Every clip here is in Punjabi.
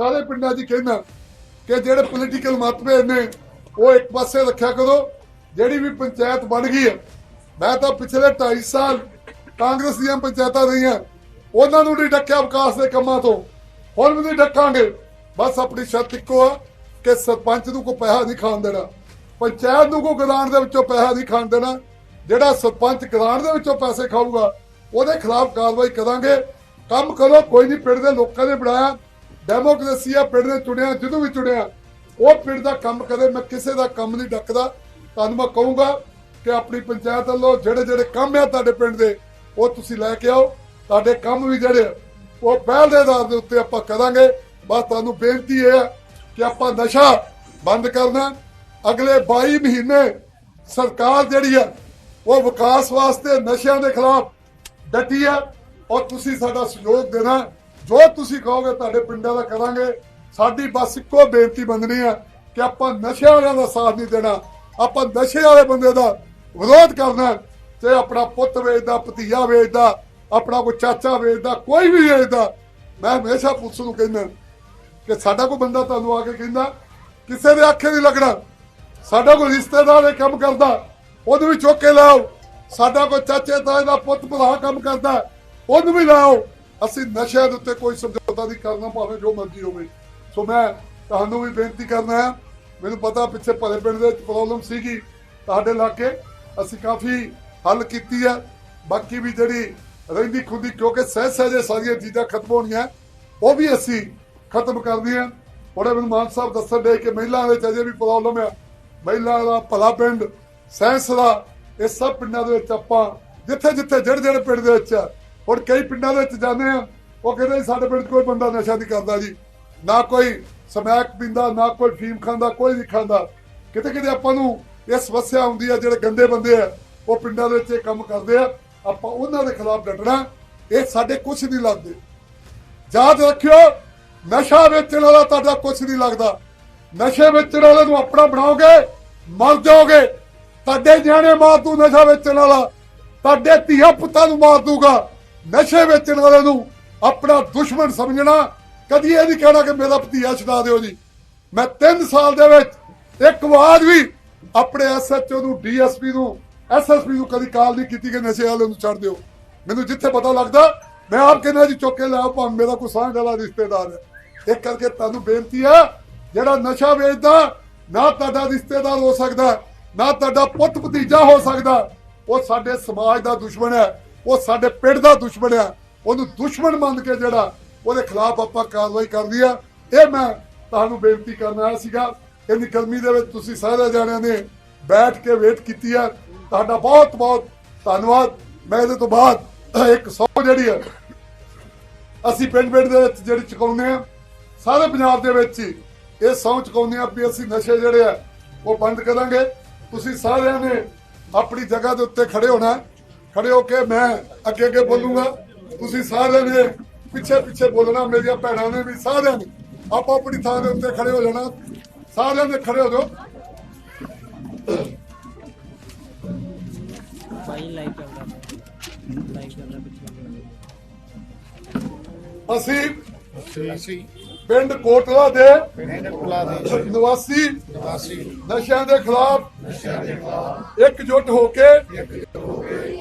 ਸਾਰੇ ਪਿੰਡਾਂ 'ਚ ਕਹਿੰਦਾ ਕਿ ਜਿਹੜੇ ਪੋਲੀਟੀਕਲ ਮਤਭੇਦ ਨੇ ਉਹ ਇੱਕ ਪਾਸੇ ਰੱਖਿਆ ਕਰੋ, ਜਿਹੜੀ ਵੀ ਪੰਚਾਇਤ ਬਣ ਗਈ ਹੈ। ਮੈਂ ਤਾਂ ਪਿਛਲੇ 2.5 ਸਾਲ ਕਾਂਗਰਸ ਦੀਆਂ ਪੰਚਾਇਤਾਂ ਰਹੀਆਂ, ਉਹਨਾਂ ਨੂੰ ਨਹੀਂ ਡੱਕਿਆ ਵਿਕਾਸ ਦੇ ਕੰਮਾਂ ਤੋਂ। ਹੁਣ ਵੀ ਨਹੀਂ ਡੱਕਾਂਗੇ। ਬਸ ਆਪਣੀ ਸ਼ਰਤ ਇੱਕੋ ਆ ਕਿ ਸਰਪੰਚ ਨੂੰ ਕੋਈ ਪੈਸਾ ਨਹੀਂ ਖਾਣ ਦੇਣਾ। ਪੰਚਾਇਤ ਨੂੰ ਕੋਈ ਗ੍ਰਾਂਟ ਦੇ ਵਿੱਚੋਂ ਪੈਸਾ ਨਹੀਂ ਖਾਣ ਦੇਣਾ। ਜਿਹੜਾ ਸਰਪੰਚ ਗ੍ਰਾਂਟ ਦੇ ਵਿੱਚੋਂ ਪੈਸੇ ਖਾਊਗਾ, ਉਹਦੇ ਖਿਲਾਫ ਕਾਰਵਾਈ ਕਰਾਂਗੇ। ਕੰਮ ਕਰੋ, ਕੋਈ ਨਹੀਂ, ਪਿੰਡ ਦੇ ਲੋਕਾਂ ਨੇ ਬਣਾਇਆ। ਡੈਮੋਕ੍ਰੇਸੀ ਆ ਪਿੰਡ ਨੇ ਚੁਣਿਆ ਜਦੋਂ ਵੀ ਚੁਣਿਆ ਉਹ ਪਿੰਡ ਦਾ ਕੰਮ ਕਰੇ ਮੈਂ ਕਿਸੇ ਦਾ ਕੰਮ ਨਹੀਂ ਡੱਕਦਾ। ਤੁਹਾਨੂੰ ਮੈਂ ਕਹੂੰਗਾ ਕਿ ਆਪਣੀ ਪੰਚਾਇਤ ਵੱਲੋਂ ਜਿਹੜੇ ਜਿਹੜੇ ਕੰਮ ਆ ਤੁਹਾਡੇ ਪਿੰਡ ਦੇ ਉਹ ਤੁਸੀਂ ਲੈ ਕੇ ਆਓ। ਤੁਹਾਡੇ ਕੰਮ ਵੀ ਜਿਹੜੇ ਆ, ਉਹ ਪਹਿਲ ਦੇ ਆਧਾਰ ਦੇ ਉੱਤੇ ਆਪਾਂ ਕਰਾਂਗੇ। ਬਸ ਤੁਹਾਨੂੰ ਬੇਨਤੀ ਇਹ ਹੈ ਕਿ ਆਪਾਂ ਨਸ਼ਾ ਬੰਦ ਕਰਨਾ ਅਗਲੇ 22 ਮਹੀਨੇ ਸਰਕਾਰ ਜਿਹੜੀ ਆ ਉਹ ਵਿਕਾਸ ਵਾਸਤੇ ਨਸ਼ਿਆਂ ਦੇ ਖਿਲਾਫ ਡਟੀ ਆ ਔਰ ਤੁਸੀਂ ਸਾਡਾ ਸਹਿਯੋਗ ਦੇਣਾ। ਜੋ ਤੁਸੀਂ ਕਹੋਗੇ ਤੁਹਾਡੇ ਪਿੰਡਾਂ ਦਾ ਕਰਾਂਗੇ। ਸਾਡੀ ਬਸ ਇੱਕੋ ਬੇਨਤੀ ਮੰਨਣੀ ਆ ਕਿ ਆਪਾਂ ਨਸ਼ਿਆਂ ਵਾਲਿਆਂ ਦਾ ਸਾਥ ਨਹੀਂ ਦੇਣਾ। ਆਪਾਂ ਨਸ਼ੇ ਵਾਲੇ ਬੰਦੇ ਦਾ ਵਿਰੋਧ ਕਰਨਾ ਤੇ ਆਪਣਾ ਪੁੱਤ ਵੇਚਦਾ ਭਤੀਆ ਵੇਚਦਾ, ਆਪਣਾ ਕੋਈ ਚਾਚਾ ਵੇਚਦਾ, ਕੋਈ ਵੀ ਵੇਚਦਾ। ਮੈਂ ਹਮੇਸ਼ਾ ਪੁਲਿਸ ਨੂੰ ਕਹਿੰਦਾ ਕਿ ਸਾਡਾ ਕੋਈ ਬੰਦਾ ਤੁਹਾਨੂੰ ਆ ਕੇ ਕਹਿੰਦਾ, ਕਿਸੇ ਦੇ ਆਖੇ ਨਹੀਂ ਲੱਗਣਾ। ਸਾਡਾ ਕੋਈ ਰਿਸ਼ਤੇਦਾਰ ਇਹ ਕੰਮ ਕਰਦਾ, ਉਹਨੂੰ ਵੀ ਚੁੱਕ ਕੇ ਲਾਓ। ਸਾਡਾ ਕੋਈ ਚਾਚੇ ਤਾਏ ਦਾ ਪੁੱਤ ਭਰਾ ਕੰਮ ਕਰਦਾ, ਉਹਨੂੰ ਵੀ ਲਾਓ। ਅਸੀਂ ਨਸ਼ਿਆਂ ਦੇ ਉੱਤੇ ਕੋਈ ਸਮਝੌਤਾ ਨਹੀਂ ਕਰਨਾ ਭਾਵੇਂ ਜੋ ਮਰਜ਼ੀ ਹੋਵੇ। ਸੋ ਮੈਂ ਤੁਹਾਨੂੰ ਵੀ ਬੇਨਤੀ ਕਰਨਾ ਹੈ ਮੈਨੂੰ ਪਤਾ ਪਿੱਛੇ ਭਲੇ ਪਿੰਡ ਦੇ ਵਿੱਚ ਪ੍ਰੋਬਲਮ ਸੀਗੀ ਤੁਹਾਡੇ ਇਲਾਕੇ ਅਸੀਂ ਕਾਫੀ ਹੱਲ ਕੀਤੀ ਹੈ। ਬਾਕੀ ਵੀ ਜਿਹੜੀ ਰਹਿੰਦੀ ਖੁੰਦੀ ਕਿਉਂਕਿ ਸਹਿ ਸਹਿਜੇ ਸਾਰੀਆਂ ਚੀਜ਼ਾਂ ਖਤਮ ਹੋਣੀਆਂ ਉਹ ਵੀ ਅਸੀਂ ਖਤਮ ਕਰਨੀ ਹੈ ਉਹਨੇ ਮੈਨੂੰ ਮਾਨ ਸਾਹਿਬ ਦੱਸਣ ਦੇ ਕਿ ਮਹਿਲਾ ਵਿੱਚ ਅਜੇ ਵੀ ਪ੍ਰੋਬਲਮ ਹੈ। ਮਹਿਲਾ ਦਾ ਭਲਾ ਪਿੰਡ ਸੈਂਸ ਦਾ ਇਹ ਸਭ ਪਿੰਡਾਂ ਦੇ ਵਿੱਚ ਆਪਾਂ ਜਿੱਥੇ ਜਿੱਥੇ ਜਿਹੜੇ ਜਿਹੜੇ ਪਿੰਡ ਦੇ ਵਿੱਚ ਆ, ਹੁਣ ਕਈ ਪਿੰਡਾਂ ਦੇ ਵਿੱਚ ਜਾਂਦੇ ਆ, ਉਹ ਕਹਿੰਦੇ ਜੀ, ਸਾਡੇ ਪਿੰਡ ਕੋਈ ਬੰਦਾ ਨਸ਼ਾ ਨਹੀਂ ਕਰਦਾ ਜੀ। ਨਾ ਕੋਈ ਸਮੈਕ ਪੀਂਦਾ, ਨਾ ਕੋਈ ਫੀਮ ਖਾਂਦਾ, ਕੋਈ ਨਹੀਂ ਖਾਂਦਾ। ਕਿਤੇ ਕਿਤੇ ਆਪਾਂ ਨੂੰ ਇਹ ਸਮੱਸਿਆ ਹੁੰਦੀ ਆ, ਜਿਹੜੇ ਗੰਦੇ ਬੰਦੇ ਆ, ਉਹ ਪਿੰਡਾਂ ਦੇ ਵਿੱਚ ਇਹ ਕੰਮ ਕਰਦੇ ਆ। ਆਪਾਂ ਉਹਨਾਂ ਦੇ ਖਿਲਾਫ ਡਟਣਾ, ਇਹ ਸਾਡੇ ਕੁਝ ਨਹੀਂ ਲੱਗਦੇ। ਯਾਦ ਰੱਖਿਓ, ਨਸ਼ਾ ਵੇਚਣ ਵਾਲਾ ਤੁਹਾਡਾ ਕੁਝ ਨਹੀਂ ਲੱਗਦਾ। ਨਸ਼ੇ ਵੇਚਣ ਵਾਲੇ ਨੂੰ ਆਪਣਾ ਬਣਾਓਗੇ, ਮਰ ਜਾਓਗੇ। ਤੁਹਾਡੇ ਨਿਆਣੇ ਮਾਰ ਦੂ ਨਸ਼ਾ ਵੇਚਣ ਵਾਲਾ, ਤੁਹਾਡੇ ਧੀਆ ਪੁੱਤਾਂ ਨੂੰ ਮਾਰ ਦੂਗਾ। ਨਸ਼ੇ ਵੇਚਣ ਵਾਲੇ ਨੂੰ ਆਪਣਾ ਦੁਸ਼ਮਣ ਸਮਝਣਾ ਕਦੀ ਇਹ ਨਹੀਂ ਕਹਿਣਾ ਕਿ ਮੇਰਾ ਭਤੀਆ ਛਡਾ ਦਿਓ ਜੀ। ਮੈਂ 3 ਸਾਲ ਦੇ ਵਿੱਚ, ਇੱਕ ਵਾਰ ਵੀ ਆਪਣੇ ਐਸਐਚਓ ਨੂੰ ਡੀਐਸਪੀ ਨੂੰ ਐਸਐਸਪੀ ਨੂੰ ਕਦੀ ਕਾਲ ਨਹੀਂ ਕੀਤੀ ਕਿ ਨਸ਼ੇ ਵਾਲੇ ਨੂੰ ਛੱਡ ਦਿਓ। ਮੈਨੂੰ ਜਿੱਥੇ ਪਤਾ ਲੱਗਦਾ, ਮੈਂ ਆਪ ਕਹਿੰਦਾ ਜੀ, ਚੁੱਕ ਕੇ ਲਾਓ ਭਾਵੇਂ ਮੇਰਾ ਕੋਈ ਸਾਂਝ ਵਾਲਾ ਰਿਸ਼ਤੇਦਾਰ ਹੈ। ਇਹ ਕਰਕੇ ਤੁਹਾਨੂੰ ਬੇਨਤੀ ਹੈ, ਜਿਹੜਾ ਨਸ਼ਾ ਵੇਚਦਾ, ਨਾ ਤੁਹਾਡਾ ਰਿਸ਼ਤੇਦਾਰ ਹੋ ਸਕਦਾ, ਨਾ ਤੁਹਾਡਾ ਪੁੱਤ ਭਤੀਜਾ ਹੋ ਸਕਦਾ, ਉਹ ਸਾਡੇ ਸਮਾਜ ਦਾ ਦੁਸ਼ਮਣ ਹੈ। ਉਹ ਸਾਡੇ ਪਿੰਡ ਦਾ ਦੁਸ਼ਮਣ ਆ। ਉਹਨੂੰ ਦੁਸ਼ਮਣ ਮੰਨ ਕੇ ਜਿਹੜਾ ਉਹਦੇ ਖਿਲਾਫ ਆਪਾਂ ਕਾਰਵਾਈ ਕਰਦੀ ਆ। ਇਹ ਮੈਂ ਤੁਹਾਨੂੰ ਬੇਨਤੀ ਕਰਨ ਆਇਆ ਸੀਗਾ, ਇੰਨੀ ਗਰਮੀ ਦੇ ਵਿੱਚ ਤੁਸੀਂ ਸਾਰੇ ਜਾਣਿਆਂ ਨੇ ਬੈਠ ਕੇ ਵੇਟ ਕੀਤੀ ਆ। ਤੁਹਾਡਾ ਬਹੁਤ ਬਹੁਤ ਧੰਨਵਾਦ। ਮੈਂ ਇਹਦੇ ਤੋਂ ਬਾਅਦ ਇੱਕ ਸੌ ਜਿਹੜੀ ਹੈ ਅਸੀਂ ਪਿੰਡ ਪਿੰਡ ਦੇ ਵਿੱਚ ਜਿਹੜੀ ਚੁਕਾਉਂਦੇ ਆ, ਸਾਰੇ ਪੰਜਾਬ ਦੇ ਵਿੱਚ ਹੀ ਇਹ ਸਹੁੰ ਚੁਕਾਉਂਦੇ ਆ ਵੀ ਅਸੀਂ ਨਸ਼ੇ ਜਿਹੜੇ ਆ, ਉਹ ਬੰਦ ਕਰਾਂਗੇ। ਤੁਸੀਂ ਸਾਰਿਆਂ ਨੇ ਆਪਣੀ ਜਗ੍ਹਾ ਦੇ ਉੱਤੇ ਖੜੇ ਹੋਣਾ। ਖੜੇ ਹੋ ਕੇ ਮੈਂ ਅੱਗੇ ਅੱਗੇ ਬੋਲੂੰਗਾ। ਤੁਸੀਂ ਸਾਰਿਆਂ ਨੇ ਪਿੱਛੇ ਪਿੱਛੇ ਬੋਲਣਾ ਮੇਰੀਆਂ ਭੈਣਾਂ ਨੇ ਵੀ ਸਾਰਿਆਂ ਨੇ। ਆਪੋ ਆਪਣੀ ਥਾਂ ਦੇ ਉੱਤੇ ਖੜੇ ਹੋ ਜਾਣਾ। ਸਾਰਿਆਂ ਨੇ ਖੜੇ ਹੋ ਜਾਓ। ਭਾਈ ਪਿੱਛੇ। ਅਸੀਂ ਅਸੀਂ ਪਿੰਡ ਕੋਟਲਾ ਦੇ ਪਿੰਡ ਕੁਲਾ ਦੇ ਨਿਵਾਸੀ ਨਿਵਾਸੀ। ਨਸ਼ਿਆਂ ਦੇ ਖਿਲਾਫ ਇਕਜੁੱਟ ਹੋ ਕੇ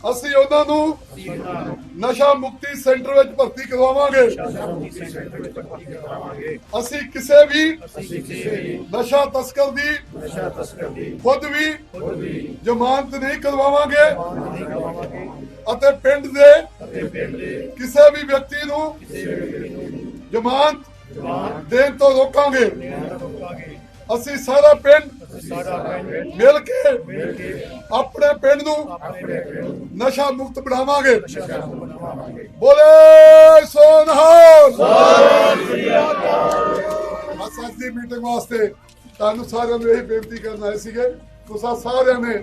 ਅਸੀਂ ਉਹਨਾਂ ਨੂੰ ਨਸ਼ਾ ਮੁਕਤੀ ਸੈਂਟਰ ਵਿੱਚ ਭਰਤੀ ਕਰਵਾਵਾਂਗੇ। ਅਸੀਂ ਕਿਸੇ ਵੀ ਨਸ਼ਾ ਤਸਕਰ ਦੀ ਖੁਦ ਵੀ ਜ਼ਮਾਨਤ ਨਹੀਂ ਕਰਵਾਵਾਂਗੇ ਅਤੇ ਪਿੰਡ ਦੇ ਕਿਸੇ ਵੀ ਵਿਅਕਤੀ ਨੂੰ ਜ਼ਮਾਨਤ ਦੇਣ ਤੋਂ ਰੋਕਾਂਗੇ। ਅਸੀਂ ਸਾਰਾ ਪਿੰਡ ਮਿਲ ਕੇ ਆਪਣੇ ਪਿੰਡ ਨੂੰ ਨਸ਼ਾ ਮੁਕਤ ਬਣਾਵਾਂਗੇ। ਬੋਲੇ ਸੋਨਹਾਲ ਬਸ ਅੱਜ ਦੀ ਮੀਟਿੰਗ ਵਾਸਤੇ ਤੁਹਾਨੂੰ ਸਾਰਿਆਂ ਨੂੰ ਇਹ ਬੇਨਤੀ ਕਰਨ ਆਏ ਸੀਗੇ। ਤੁਸੀਂ ਸਾਰਿਆਂ ਨੇ